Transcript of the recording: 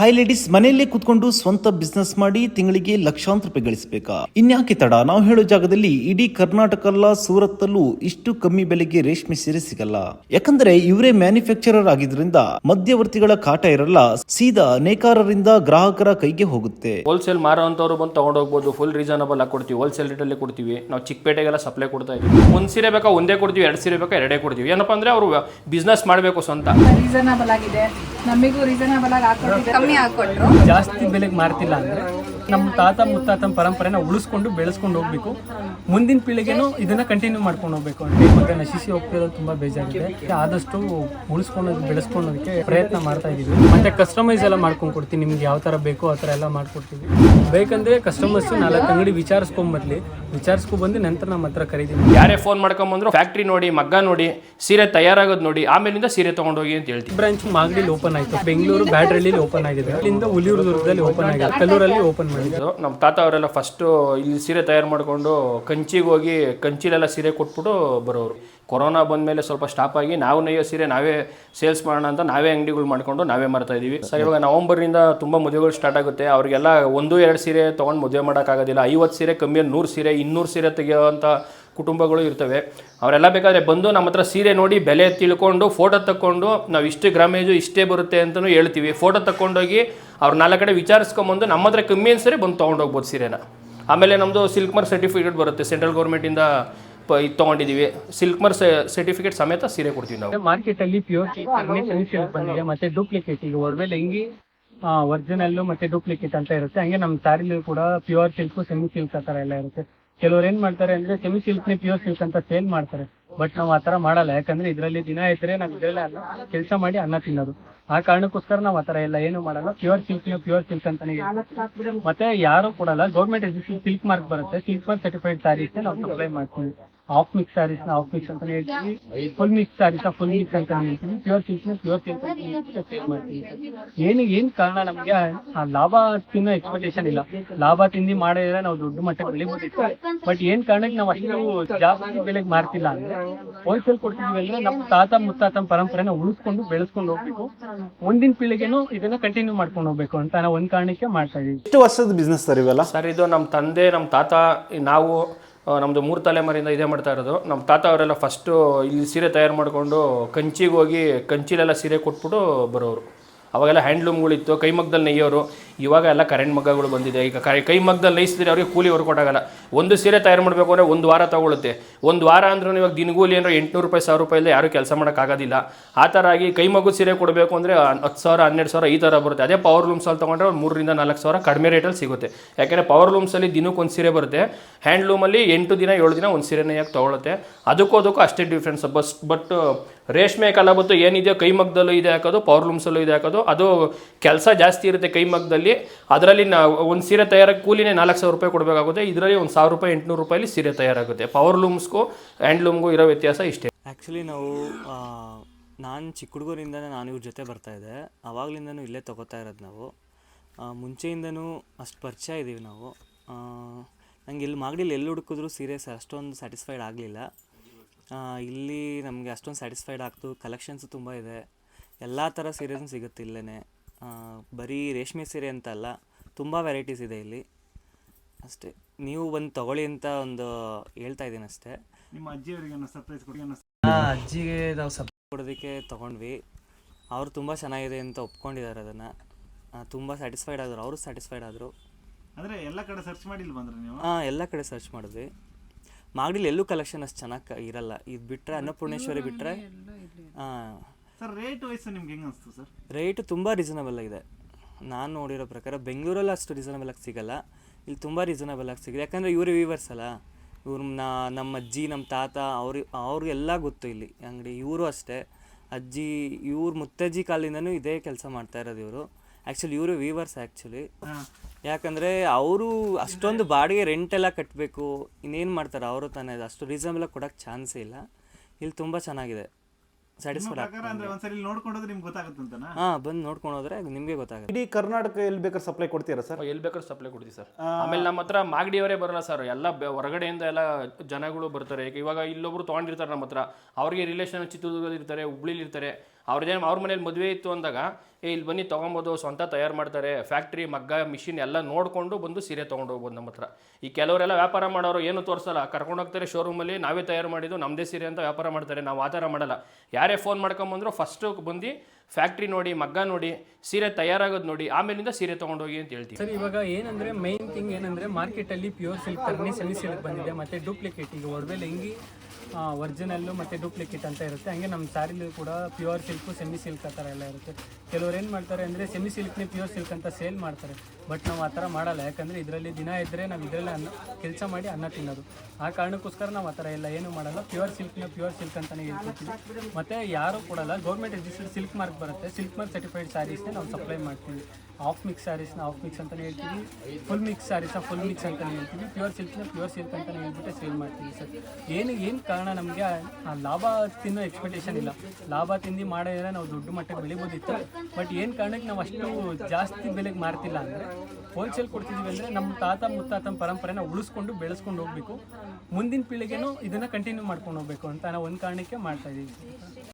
Hi ladies ಮನೆಯಲ್ಲೇ ಕುತ್ಕೊಂಡು ಸ್ವಂತ ಬಿಸ್ನೆಸ್ ಮಾಡಿ ತಿಂಗಳಿಗೆ ಲಕ್ಷಾಂತರ ರೂಪಾಯಿ ಗಳಿಸಬೇಕಾ? ಇನ್ಯಾಕೆ ತಡ? ನಾವು ಹೇಳೋ ಜಾಗದಲ್ಲಿ ಇಡೀ ಕರ್ನಾಟಕ ಅಲ್ಲ ಸೂರತ್ತಲ್ಲೂ ಇಷ್ಟು ಕಮ್ಮಿ ಬೆಲೆಗೆ ರೇಷ್ಮೆ ಸೀರೆ ಸಿಗಲ್ಲ. ಯಾಕಂದ್ರೆ ಇವರೇ ಮ್ಯಾನುಫ್ಯಾಕ್ಚರರ್ ಆಗಿದ್ರಿಂದ ಮಧ್ಯವರ್ತಿಗಳ ಕಾಟ ಇರಲ್ಲ ಸೀದಾ ನೇಕಾರರಿಂದ ಗ್ರಾಹಕರ ಕೈಗೆ ಹೋಗುತ್ತೆ. ಹೋಲ್ಸೇಲ್ ಮಾರುವಂತವ್ರು ಬಂದು ತೊಗೊಂಡೋಗ್ಬೋದು ಫುಲ್ ರೀಸನಬಲ್ ಆಗಿ ಕೊಡ್ತೀವಿ ಹೋಲ್ಸೇಲ್ ರೇಟಲ್ಲಿ ಕೊಡ್ತೀವಿ. ನಾವು ಚಿಕ್ಕಪೇಟೆಗೆಲ್ಲ ಸಪ್ಲೈ ಕೊಡ್ತಾ ಇದ್ದೀವಿ. ಒಂದ್ ಸೀರೆ ಬೇಕಾ ಒಂದೇ ಕೊಡ್ತೀವಿ ಎರಡು ಸೀರೆ ಬೇಕಾ ಎರಡೇ ಕೊಡ್ತೀವಿ. ಏನಪ್ಪ ಅಂದ್ರೆ ಅವರು ಬಿಸ್ನೆಸ್ ಮಾಡಬೇಕು ಸ್ವಂತ. ರೀಸನಬಲ್ ಆಗಿದೆ. ನಮಗೂ ರೀಸನಬಲ್ ಆಗಿ ಹಾಕೊಟ್ಟಿದ್ದಾರೆ ಕಮ್ಮಿ ಹಾಕೊಟ್ರು. ಜಾಸ್ತಿ ಬೆಲೆಗೆ ಮಾರ್ತಿಲ್ಲ ಅಂದ್ರೆ? ನಮ್ಮ ತಾತ ಮುತ್ತಾತನ ಪರಂಪರೆನ ಉಳಿಸ್ಕೊಂಡು ಬೆಳೆಸ್ಕೊಂಡು ಹೋಗ್ಬೇಕು. ಮುಂದಿನ ಪೀಳಿಗೆನೂ ಇದನ್ನ ಕಂಟಿನ್ಯೂ ಮಾಡ್ಕೊಂಡು ಹೋಗ್ಬೇಕು ಅಂತ. ನಶಿಸಿ ಹೋಗ್ತಿರೋದು ತುಂಬಾ ಬೇಜಾರಿದೆ. ಆದಷ್ಟು ಉಳಿಸ್ಕೊಂಡು ಬೆಳೆಸ್ಕೊಳ್ಳೋದಕ್ಕೆ ಪ್ರಯತ್ನ ಮಾಡ್ತಾ ಇದೀವಿ. ಮತ್ತೆ ಕಸ್ಟಮೈಸ್ ಎಲ್ಲ ಮಾಡ್ಕೊಂಡು ಕೊಡ್ತೀನಿ. ನಿಮ್ಗೆ ಯಾವ ತರ ಬೇಕು ಆ ತರ ಎಲ್ಲ ಮಾಡ್ಕೊಡ್ತೀವಿ. ಬೇಕಂದ್ರೆ ಕಸ್ಟಮರ್ಸ್ ನಾಲ್ಕು ಅಂಗಡಿ ವಿಚಾರಿಸ್ಕೊಂಡ್ ಬಂದು ನಂತರ ನಮ್ಮ ಹತ್ರ ಖರೀದಿ ಯಾರೇ ಫೋನ್ ಮಾಡ್ಕೊಂಬಂದ್ರು ಫ್ಯಾಕ್ಟ್ರಿ ನೋಡಿ ಮಗ್ಗ ನೋಡಿ ಸೀರೆ ತಯಾರಾಗೋದು ನೋಡಿ ಆಮೇಲಿಂದ ಸೀರೆ ತಗೊಂಡೋಗಿ ಅಂತ ಹೇಳ್ತೀವಿ ಬ್ರಾಂಚ್ ಮಾಗಡಿಲಿ ಓಪನ್ ಆಯ್ತು. ಬೆಂಗಳೂರು ಬ್ಯಾಡ್ರಲ್ಲಿ ಓಪನ್ ಆಗಿದೆ. ಅಲ್ಲಿಂದ ಹುಲಿಯೂರು ದುರ್ಗದಲ್ಲಿ ಓಪನ್ ಆಗಿದೆ. ಕಲ್ಲೂರಲ್ಲಿ ಓಪನ್ ಇದು ನಮ್ಮ ತಾತ ಅವರೆಲ್ಲ ಫಸ್ಟು ಇಲ್ಲಿ ಸೀರೆ ತಯಾರು ಮಾಡಿಕೊಂಡು ಕಂಚಿಗೆ ಹೋಗಿ ಕಂಚಿಲೆಲ್ಲ ಸೀರೆ ಕೊಟ್ಬಿಟ್ಟು ಬರೋರು ಕೊರೋನಾ ಬಂದಮೇಲೆ ಸ್ವಲ್ಪ ಸ್ಟಾಪ್ ಆಗಿ ನಾವು ನೈಯೋ ಸೀರೆ ನಾವೇ ಸೇಲ್ಸ್ ಮಾಡೋಣ ಅಂತ ನಾವೇ ಅಂಗಡಿಗಳು ಮಾಡ್ಕೊಂಡು ನಾವೇ ಮಾರ್ತಾ ಇದೀವಿ. ಸರ್ ಇವಾಗ ನವಂಬರಿಂದ ತುಂಬ ಮದುವೆಗಳು ಸ್ಟಾರ್ಟ್ ಆಗುತ್ತೆ. ಅವರಿಗೆಲ್ಲ ಒಂದು, ಎರಡು ಸೀರೆ ತೊಗೊಂಡು ಮದುವೆ ಮಾಡೋಕ್ಕಾಗೋದಿಲ್ಲ ಐವತ್ತು ಸೀರೆ ಕಮ್ಮಿ ನೂರು ಸೀರೆ, ಇನ್ನೂರು ಸೀರೆ ತೆಗೆಯೋವಂಥ ಕುಟುಂಬಗಳು ಇರ್ತವೆ. ಅವರೆಲ್ಲ ಬೇಕಾದರೆ ಬಂದು ನಮ್ಮ ಹತ್ರ ಸೀರೆ ನೋಡಿ, ಬೆಲೆ ತಿಳ್ಕೊಂಡು ಫೋಟೋ ತಕ್ಕೊಂಡು, ನಾವು ಇಷ್ಟು ಗ್ರಾಮೇಜು ಇಷ್ಟೇ ಬರುತ್ತೆ ಅಂತಲೂ ಹೇಳ್ತೀವಿ. ಫೋಟೋ ತಕ್ಕೊಂಡೋಗಿ ಅವ್ರು ನಾಲ್ಕು ಕಡೆ ವಿಚಾರಿಸ್ಕೊಂಬಂದು ನಮ್ಮ ಹತ್ರ ಕಮ್ಮಿ ಅನ್ಸರಿ ಬಂದು ತೊಗೊಂಡೋಗ್ಬೋದು ಸೀರೆನ. ಆಮೇಲೆ ನಮ್ಮದು ಸಿಲ್ಕ್ ಮಾರ್ಕ್ ಸರ್ಟಿಫಿಕೇಟ್ ಬರುತ್ತೆ. ಸೆಂಟ್ರಲ್ ಗೌರ್ಮೆಂಟಿಂದ ಇದು ತೊಗೊಂಡಿದ್ದೀವಿ ಸಿಲ್ಕ್ ಮಾರ್ಕ್ ಸರ್ಟಿಫಿಕೇಟ್ ಸಮೇತ ಸೀರೆ ಕೊಡ್ತೀವಿ ನಾವು. ಮಾರ್ಕೆಟ್ ಅಲ್ಲಿ ಪ್ಯೂರ್ ಸಿಲ್ಕ್ ಬಂದಿದೆ. ಮತ್ತೆ ಡೂಪ್ಲಿಕೇಟ್ ಈಗ ಒಡವೆಲ್ ಹೆಂಗಿ ಒರಿಜಿನಲ್ ಮತ್ತೆ ಡೂಪ್ಲಿಕೇಟ್ ಅಂತ ಇರುತ್ತೆ. ಹಂಗೆ ನಮ್ಮ ಸ್ಯಾರಿಲಿ ಕೂಡ ಪ್ಯೂರ್ ಸಿಲ್ಕ್ ಸೆಮಿ ಸಿಲ್ಕ್ ಆ ತರ ಎಲ್ಲ ಇರುತ್ತೆ. ಕೆಲವ್ರು ಏನ್ ಮಾಡ್ತಾರೆ ಅಂದ್ರೆ ಸೆಮಿ ಸಿಲ್ಕ್ ನೇ ಪ್ಯೂರ್ ಸಿಲ್ಕ್ ಅಂತ ಸೇಲ್ ಮಾಡ್ತಾರೆ. ಬಟ್ ನಾವು ಆತರ ಮಾಡಲ್ಲ. ಯಾಕಂದ್ರೆ ಇದರಲ್ಲಿ ದಿನ ಇದ್ರೆ ನಾವು ಇದ್ರಲ್ಲೇ ಅನ್ನ, ಕೆಲಸ ಮಾಡಿ ಅನ್ನ ತಿನ್ನೋದು. ಆ ಕಾರಣಕ್ಕೋಸ್ಕರ ನಾವು ಆತರ ಎಲ್ಲ ಏನು ಮಾಡಲ್ಲ. ಪ್ಯೂರ್ ಸಿಲ್ಕ್ ಪ್ಯೂರ್ ಸಿಲ್ಕ್ ಅಂತಾನೆ. ಮತ್ತೆ ಯಾರು ಕೊಡಲ್ಲ. ಗೌರ್ಮೆಂಟ್ ಸಿಲ್ಕ್ ಮಾರ್ಕ್ ಬರುತ್ತೆ. ಸಿಲ್ಕ್ ಮಾರ್ಕ್ ಸರ್ಟಿಫೈಡ್ ಸ್ಯಾರೀಸ್ ನಾವು ಸಪ್ಲೈ ಮಾಡ್ತೀವಿ. ಆಫ್ ಮಿಕ್ಸ್ ಸ್ಯಾರೀಸ್ನ ಆಫ್ ಮಿಕ್ಸ್ ಅಂತ ಹೇಳ್ತೀವಿ. Full mix sarees full mix ಅಂತ ಹೇಳ್ತೀವಿ ಪ್ಯೂರ್ ಸಿಲ್ಕ್ನ ಪ್ಯೂರ್ ಸಿಲ್ಕ್ ಅಂತ ಸೇಲ್ ಮಾಡ್ತೀವಿ ಏನು ಏನ್ ಕಾರಣ? ನಮ್ಗೆ ಆ ಲಾಭ ತಿನ್ನೋ ಎಕ್ಸ್ಪೆಕ್ಟೇಷನ್ ಇಲ್ಲ. ಲಾಭ ತಿಂದಿ ಮಾಡಿದ್ರೆ ನಾವು ದೊಡ್ಡ ಮಟ್ಟಕ್ಕೆ ಬೆಳಿಬೋದಿತ್ತು ಬಟ್ ಏನ್ ಕಾರಣಕ್ಕೆ ನಾವು ಅಷ್ಟು ಜಾಸ್ತಿ ಬೆಲೆಗೆ ಮಾರ್ತಿಲ್ಲ ಅಂದ್ರೆ ಹೋಲ್ಸೇಲ್ ಕೊಡ್ತಿದ್ವಿ ಅಂದ್ರೆ ನಮ್ಮ ತಾತ ಮುತ್ತಾತನ ಪರಂಪರೆನ ಉಳಿಸ್ಕೊಂಡು ಬೆಳೆಸ್ಕೊಂಡು ಹೋಗ್ಬೇಕು. ಮುಂದಿನ ಪೀಳಿಗೆನೂ ಇದನ್ನ ಕಂಟಿನ್ಯೂ ಮಾಡ್ಕೊಂಡು ಹೋಗ್ಬೇಕು ಅಂತ ನಾವು ಒಂದ್ ಕಾರಣಕ್ಕೆ ಮಾಡ್ತಾ ಇದೀವಿ. ಇಷ್ಟು ವರ್ಷದ ಬಿಸ್ನೆಸ್ ಸರ್ ಇವೆಲ್ಲ? ಸರ್ ಇದು ನಮ್ಮ ತಂದೆ ನಮ್ಮ ತಾತ ನಾವು ನಮ್ಮದು ಮೂರು ತಲೆಮಾರಿಂದ ಇದೇ ಮಾಡ್ತಾ ಇರೋದು. ನಮ್ಮ ತಾತ ಅವರೆಲ್ಲ ಫಸ್ಟು ಇಲ್ಲಿ ಸೀರೆ ತಯಾರು ಮಾಡಿಕೊಂಡು ಕಂಚಿಗೆ ಹೋಗಿ ಕಂಚಿಲೆಲ್ಲ ಸೀರೆ ಕೊಟ್ಬಿಟ್ಟು ಬರೋರು ಅವಾಗೆಲ್ಲ ಹ್ಯಾಂಡ್ಲೂಮ್ಗಳಿತ್ತು ಕೈಮಗ್ಗದಲ್ಲಿ ನೇಯ್ಯೋರು ಇವಾಗ ಎಲ್ಲ ಕರೆಂಟ್ ಮಗ್ಗಗಳು ಬಂದಿದೆ. ಈಗ ಕೈ ಕೈ ಮಗ್ಗದಲ್ಲಿ ಲೈಸಿದ್ರೆ ಅವ್ರಿಗೆ ಕೂಲಿ ಅವ್ರು ಕೊಟ್ಟಾಗಲ್ಲ ಒಂದು ಸೀರೆ ತಯಾರು ಮಾಡಬೇಕು ಅಂದರೆ ಒಂದು ವಾರ ತಗೊಳುತ್ತೆ. ಒಂದು ವಾರ ಅಂದ್ರೂ ಇವಾಗ ದಿನಗೂಲಿ ಅಂದರೆ ಎಂಟುನೂರು ರೂಪಾಯಿ, ಸಾವಿರ ರೂಪಾಯಿಲ್ಲ ಯಾರೂ ಕೆಲಸ ಮಾಡೋಕ್ಕಾಗೋದಿಲ್ಲ ಆ ಥರ ಆಗಿ ಕೈಮಗ್ಗು ಸೀರೆ ಕೊಡಬೇಕು ಅಂದರೆ ಹತ್ತು ಸಾವಿರ, ಹನ್ನೆರಡು ಸಾವಿರ ಈ ಥರ ಬರುತ್ತೆ. ಅದೇ ಪವರ್ ಲೂಮ್ಸಲ್ಲಿ ತೊಗೊಂಡ್ರೆ ಒಂದು ಮೂರರಿಂದ ನಾಲ್ಕು ಸಾವಿರ ಕಡಿಮೆ ರೇಟಲ್ಲಿ ಸಿಗುತ್ತೆ. ಯಾಕೆಂದರೆ ಪವರ್ ಲೂಮ್ಸಲ್ಲಿ ದಿನಕ್ಕೆ ಒಂದು ಸೀರೆ ಬರುತ್ತೆ. ಹ್ಯಾಂಡ್ಲೂಮಲ್ಲಿ ಎಂಟು ದಿನ, ಏಳು ದಿನ ಒಂದು ಸೀರೆನೇ ಯಾಕೆ ತೊಗೊಳುತ್ತೆ? ಅದಕ್ಕೂ ಅದಕ್ಕೂ ಅಷ್ಟೇ ಡಿಫ್ರೆನ್ಸ್ ಬಸ್ ಬಟ್ ರೇಷ್ಮೆ ಕಲಾಬತ್ತು ಏನಿದೆಯೋ ಕೈಮಗ್ಗದಲ್ಲೂ ಇದೆ ಹಾಕೋದು ಪವರ್ ಲೂಮ್ಸಲ್ಲೂ ಇದೆ ಹಾಕೋದು. ಅದು ಕೆಲಸ ಜಾಸ್ತಿ ಇರುತ್ತೆ ಕೈ ಕೈಮಗ್ಗದಲ್ಲಿ ಅದರಲ್ಲಿ ನಾವು ಒಂದು ಸೀರೆ ತಯಾರಕ್ಕೆ ಕೂಲಿನೇ ನಾಲ್ಕು ಸಾವಿರ ರೂಪಾಯಿ ಕೊಡಬೇಕಾಗುತ್ತೆ. ಇದರಲ್ಲಿ ಒಂದು ಸಾವಿರ ರೂಪಾಯಿ, ಎಂಟುನೂರು ರೂಪಾಯಲ್ಲಿ ಸೀರೆ ತಯಾರಾಗುತ್ತೆ. ಪವರ್ ಲೂಮ್ಸ್ಗೂ ಹ್ಯಾಂಡ್ಲೂಮ್ಗೂ ಇರೋ ವ್ಯತ್ಯಾಸ ಇಷ್ಟೇ. ಆ್ಯಕ್ಚುಲಿ ನಾವು ನಾನು ಚಿಕ್ಕ ಹುಡುಗರಿಂದನೇ ನಾನು ಇವ್ರ ಜೊತೆ ಬರ್ತಾ ಇದ್ದೆ. ಆವಾಗಲಿಂದನೂ ಇಲ್ಲೇ ತೊಗೋತಾ ಇರೋದು ನಾವು. ಮುಂಚೆಯಿಂದನೂ ಅಷ್ಟು ಪರಿಚಯ ಇದ್ದೀವಿ ನಾವು. ನಂಗೆ ಇಲ್ಲಿ ಮಾಗಡಿಲಿ ಎಲ್ಲಿ ಹುಡುಕಿದ್ರು ಸೀರಿಯಸ್ ಅಷ್ಟೊಂದು ಸ್ಯಾಟಿಸ್ಫೈಡ್ ಆಗಲಿಲ್ಲ. ಇಲ್ಲಿ ನಮಗೆ ಅಷ್ಟೊಂದು ಸ್ಯಾಟಿಸ್ಫೈಡ್ ಆಗ್ತು. ಕಲೆಕ್ಷನ್ಸು ತುಂಬ ಇದೆ. ಎಲ್ಲ ಥರ ಸೀರೆನೂ ಸಿಗುತ್ತೆ ಇಲ್ಲೇ ಬರೀ ರೇಷ್ಮೆ ಸೀರೆ ಅಂತ ಅಲ್ಲ ತುಂಬ ವೆರೈಟೀಸ್ ಇದೆ ಇಲ್ಲಿ. ಅಷ್ಟೇ ನೀವು ಬಂದು ತಗೊಳ್ಳಿ ಅಂತ ಒಂದು ಹೇಳ್ತಾ ಇದ್ದೀನಿ ಅಷ್ಟೇ. ನಿಮ್ಮ ಅಜ್ಜಿಯವರಿಗೆ ಸರ್ಪ್ರೈಸ್ ಕೊಡಿ ಅಜ್ಜಿಗೆ ನಾವು ಸಪ್ ಕೊಡೋದಕ್ಕೆ ತೊಗೊಂಡ್ವಿ. ಅವರು ತುಂಬ ಚೆನ್ನಾಗಿದೆ ಅಂತ ಒಪ್ಕೊಂಡಿದ್ದಾರೆ ಅದನ್ನು. ತುಂಬ ಸ್ಯಾಟಿಸ್ಫೈಡ್ ಆದರು ಅವರು ಸ್ಯಾಟಿಸ್ಫೈಡ್ ಆದರು. ಅಂದರೆ ಎಲ್ಲ ಕಡೆ ಸರ್ಚ್ ಮಾಡಿಲ್ಲ ಬಂದ್ರೆ ನೀವು? ಹಾಂ ಎಲ್ಲ ಕಡೆ ಸರ್ಚ್ ಮಾಡಿದ್ವಿ. ಮಾಗಡಿಲಿ ಎಲ್ಲೂ ಕಲೆಕ್ಷನ್ ಅಷ್ಟು ಚೆನ್ನಾಗಿ ಇರಲ್ಲ. ಇದು ಬಿಟ್ಟರೆ ಅನ್ನಪೂರ್ಣೇಶ್ವರಿ ಬಿಟ್ಟರೆ ಹಾಂ ಸರ್ ರೇಟ್ ವೈಸ್ ನಿಮ್ಗೆ ಹೆಂಗೆ ಅನಿಸ್ತು ಸರ್ ರೇಟ್ ತುಂಬ ರೀಸನಬಲ್ ಆಗಿದೆ. ನಾನು ನೋಡಿರೋ ಪ್ರಕಾರ ಬೆಂಗಳೂರಲ್ಲಿ ಅಷ್ಟು ರೀಸನಬಲ್ ಆಗಿ ಸಿಗಲ್ಲ. ಇಲ್ಲಿ ತುಂಬ ರೀಸನಬಲ್ ಆಗಿ ಸಿಗಿದೆ. ಯಾಕಂದರೆ ಇವರು ವೀವರ್ಸ್ ಅಲ್ಲ. ಇವ್ರು ನಾ ನಮ್ಮ ಅಜ್ಜಿ ನಮ್ಮ ತಾತ ಅವ್ರಿಗೆ ಅವ್ರಿಗೆಲ್ಲ ಗೊತ್ತು ಇಲ್ಲಿ. ಅಂಗಡಿ ಇವರು ಅಷ್ಟೇ. ಅಜ್ಜಿ ಇವ್ರ ಮುತ್ತಜ್ಜಿ ಕಾಲಿಂದನೂ ಇದೇ ಕೆಲಸ ಮಾಡ್ತಾ ಇರೋದು ಇವರು. ಆ್ಯಕ್ಚುಲಿ ಇವರು ವೀವರ್ಸ್ ಆ್ಯಕ್ಚುಲಿ ಯಾಕಂದರೆ ಅವರು ಅಷ್ಟೊಂದು ಬಾಡಿಗೆ ರೆಂಟ್ ಎಲ್ಲ ಕಟ್ಟಬೇಕು ಇನ್ನೇನು ಮಾಡ್ತಾರೆ? ಅವರು ತಾನೇ ಅಷ್ಟು ರೀಸನಬಲ್ ಕೊಡೋಕ್ಕೆ ಚಾನ್ಸೇ ಇಲ್ಲ. ಇಲ್ಲಿ ತುಂಬ ಚೆನ್ನಾಗಿದೆ. ಸ್ಯಾಟಿಸ್ಫೈಡ್ ಆಗ್ತದೆ ಅಂದ್ರೆ ಒಂದ್ಸರಿ ನಿಮ್ಗೆ ಗೊತ್ತಾಗುತ್ತಂತನಾ? ಹಾ ಬಂದು ನೋಡ್ಕೊಂಡು ಹೋದ್ರೆ ನಿಮಗೆ ಗೊತ್ತಾಗುತ್ತೆ. ಇಡೀ ಕರ್ನಾಟಕ ಎಲ್ಲಿ ಬೇಕಾದ್ರೆ ಸಪ್ಲೈ ಕೊಡ್ತೀರಾ ಸರ್ ಎಲ್ಲಿ ಬೇಕಾದ್ರೂ ಸಪ್ಲೈ ಕೊಡ್ತೀವಿ ಸರ್ ಆಮೇಲೆ ನಮ್ಮ ಹತ್ರ ಮಾಗಡಿಯವರೇ ಬರಲ್ಲ ಸರ್ ಎಲ್ಲ ಬೆ- ಹೊರಗಡೆಯಿಂದ ಎಲ್ಲ ಜನಗಳು ಬರ್ತಾರೆ. ಈಗ ಇವಾಗ ಇಲ್ಲೊಬ್ರು ತಗೊಂಡಿರ್ತಾರೆ ನಮ್ಮ ಹತ್ರ. ಅವ್ರಿಗೆ ರಿಲೇಷನ್ ಚಿತ್ರದುರ್ಗದಲ್ಲಿ ಇರ್ತಾರೆ ಹುಬ್ಳಿಲಿ ಇರ್ತಾರೆ ಅವ್ರದ್ದೇನು ಅವ್ರ ಮನೇಲಿ ಮದುವೆ ಇತ್ತು ಅಂದಾಗ, ಏ, ಇಲ್ಲಿ ಬನ್ನಿ ತೊಗೊಬೋದು, ಸ್ವಂತ ತಯಾರು ಮಾಡ್ತಾರೆ ಫ್ಯಾಕ್ಟ್ರಿ ಮಗ್ಗ ಮಿಷಿನ್ ಎಲ್ಲ ನೋಡಿಕೊಂಡು ಬಂದು ಸೀರೆ ತೊಗೊಂಡು ಹೋಗ್ಬೋದು ನಮ್ಮ ಹತ್ರ. ಈ ಕೆಲವರೆಲ್ಲ ವ್ಯಾಪಾರ ಮಾಡೋರು ಏನು ತೋರಿಸಲ್ಲ, ಕರ್ಕೊಂಡು ಹೋಗ್ತಾರೆ ಶೋರೂಮಲ್ಲಿ ನಾವೇ ತಯಾರು ಮಾಡಿದ್ದು ನಮ್ಮದೇ ಸೀರೆ ಅಂತ ವ್ಯಾಪಾರ ಮಾಡ್ತಾರೆ, ನಾವು ಆ ಥರ ಮಾಡಲ್ಲ. ಯಾರೇ ಫೋನ್ ಮಾಡ್ಕೊಂಬಂದ್ರು ಫಸ್ಟು ಬಂದು ಫ್ಯಾಕ್ಟ್ರಿ ನೋಡಿ, ಮಗ್ಗ ನೋಡಿ, ಸೀರೆ ತಯಾರಾಗೋದು ನೋಡಿ, ಆಮೇಲಿಂದ ಸೀರೆ ತೊಗೊಂಡೋಗಿ ಅಂತ ಹೇಳ್ತೀವಿ. ಸರ್, ಇವಾಗ ಏನಂದ್ರೆ ಮೈನ್ ಥಿಂಗ್ ಏನಂದ್ರೆ ಮಾರ್ಕೆಟಲ್ಲಿ ಪ್ಯೂರ್ ಸಿಲ್ಕ್ ಸಿಲ್ಕ್ ಬಂದಿದೆ, ಮತ್ತೆ ಡೂಪ್ಲಿಕೇಟ್ ಈಗ ಒಡವೆ ಲೆಂಗಿ ಒರಿಜಿನಲ್ಲು ಮತ್ತೆ ಡೂಪ್ಲಿಕೇಟ್ ಅಂತ ಇರುತ್ತೆ. ಹಂಗೆ ನಮ್ಮ ಸ್ಯಾರಿಲಿ ಕೂಡ ಪ್ಯೂರ್ ಸಿಲ್ಕು ಸೆಮಿ ಸಿಲ್ಕ್ ಆ ಥರ ಎಲ್ಲ ಇರುತ್ತೆ. ಕೆಲವ್ರು ಏನು ಮಾಡ್ತಾರೆ ಅಂದರೆ ಸೆಮಿ ಸಿಲ್ಕ್ನೇ ಪ್ಯೂರ್ ಸಿಲ್ಕ್ ಅಂತ ಸೇಲ್ ಮಾಡ್ತಾರೆ. ಬಟ್ ನಾವು ಆ ಥರ ಮಾಡಲ್ಲ. ಯಾಕಂದರೆ ಇದರಲ್ಲಿ ದಿನ ಇದ್ದರೆ ನಾವು ಇದರಲ್ಲೇ ಅನ್ನ, ಕೆಲಸ ಮಾಡಿ ಅನ್ನ ತಿನ್ನೋದು. ಆ ಕಾರಣಕ್ಕೋಸ್ಕರ ನಾವು ಆ ಥರ ಎಲ್ಲ ಏನೂ ಮಾಡಲ್ಲ. ಪ್ಯೂರ್ ಸಿಲ್ಕ್ನ ಪ್ಯೂರ್ ಸಿಲ್ಕ್ ಅಂತಲೇ ಹೇಳ್ಕೊತೀವಿ. ಮತ್ತು ಯಾರೂ ಕೊಡಲ್ಲ. ಗೌರ್ಮೆಂಟ್ ರಿಜಿಸ್ಟರ್ಡ್ ಸಿಲ್ಕ್ ಮಾರ್ಕ್ ಬರುತ್ತೆ. ಸಿಲ್ಕ್ ಮಾರ್ಕ್ ಸರ್ಟಿಫೈಡ್ ಸ್ಯಾರೀಸ್ನೇ ನಾವು ಸಪ್ಲೈ ಮಾಡ್ತೀವಿ. ಆಫ್ ಮಿಕ್ಸ್ ಸ್ಯಾರೀಸ್ನ ಆಫ್ ಮಿಕ್ಸ್ ಅಂತಲೇ ಹೇಳ್ತೀವಿ. ಫುಲ್ ಮಿಕ್ಸ್ ಸ್ಯಾರೀಸ್ನ ಫುಲ್ ಮಿಕ್ಸ್ ಅಂತಲೇ ಹೇಳ್ತೀವಿ. ಪ್ಯೂರ್ ಸಿಲ್ಕ್ನ ಪ್ಯೂರ್ ಸಿಲ್ಕ್ ಅಂತಲೇ ಹೇಳ್ಬಿಟ್ಟು ಸೇಲ್ ಮಾಡ್ತೀವಿ ಸರ್. ಏನು ಏನು ಕಾರಣ ನಮಗೆ ಆ ಲಾಭ ತಿನ್ನೋ ಎಕ್ಸ್ಪೆಕ್ಟೇಷನ್ ಇಲ್ಲ. ಲಾಭ ತಿಂದು ಮಾಡಿದ್ರೆ ನಾವು ದೊಡ್ಡ ಮಟ್ಟಕ್ಕೆ ಬೆಳಿಬೋದಿತ್ತು. ಬಟ್ ಏನು ಕಾರಣಕ್ಕೆ ನಾವು ಅಷ್ಟು ಜಾಸ್ತಿ ಬೆಲೆಗೆ ಮಾರ್ತಿಲ್ಲ ಅಂದರೆ ಹೋಲ್ಸೇಲ್ ಕೊಡ್ತಿದ್ದೀವಿ ಅಂದರೆ ನಮ್ಮ ತಾತ ಮುತ್ತಾತನ ಪರಂಪರೆನ ಉಳಿಸ್ಕೊಂಡು ಬೆಳೆಸ್ಕೊಂಡು ಹೋಗಬೇಕು. ಮುಂದಿನ ಪೀಳಿಗೆನೂ ಇದನ್ನು ಕಂಟಿನ್ಯೂ ಮಾಡ್ಕೊಂಡು ಹೋಗಬೇಕು ಅಂತ ನಾವು ಒಂದು ಕಾರಣಕ್ಕೆ ಮಾಡ್ತಾ ಇದ್ದೀವಿ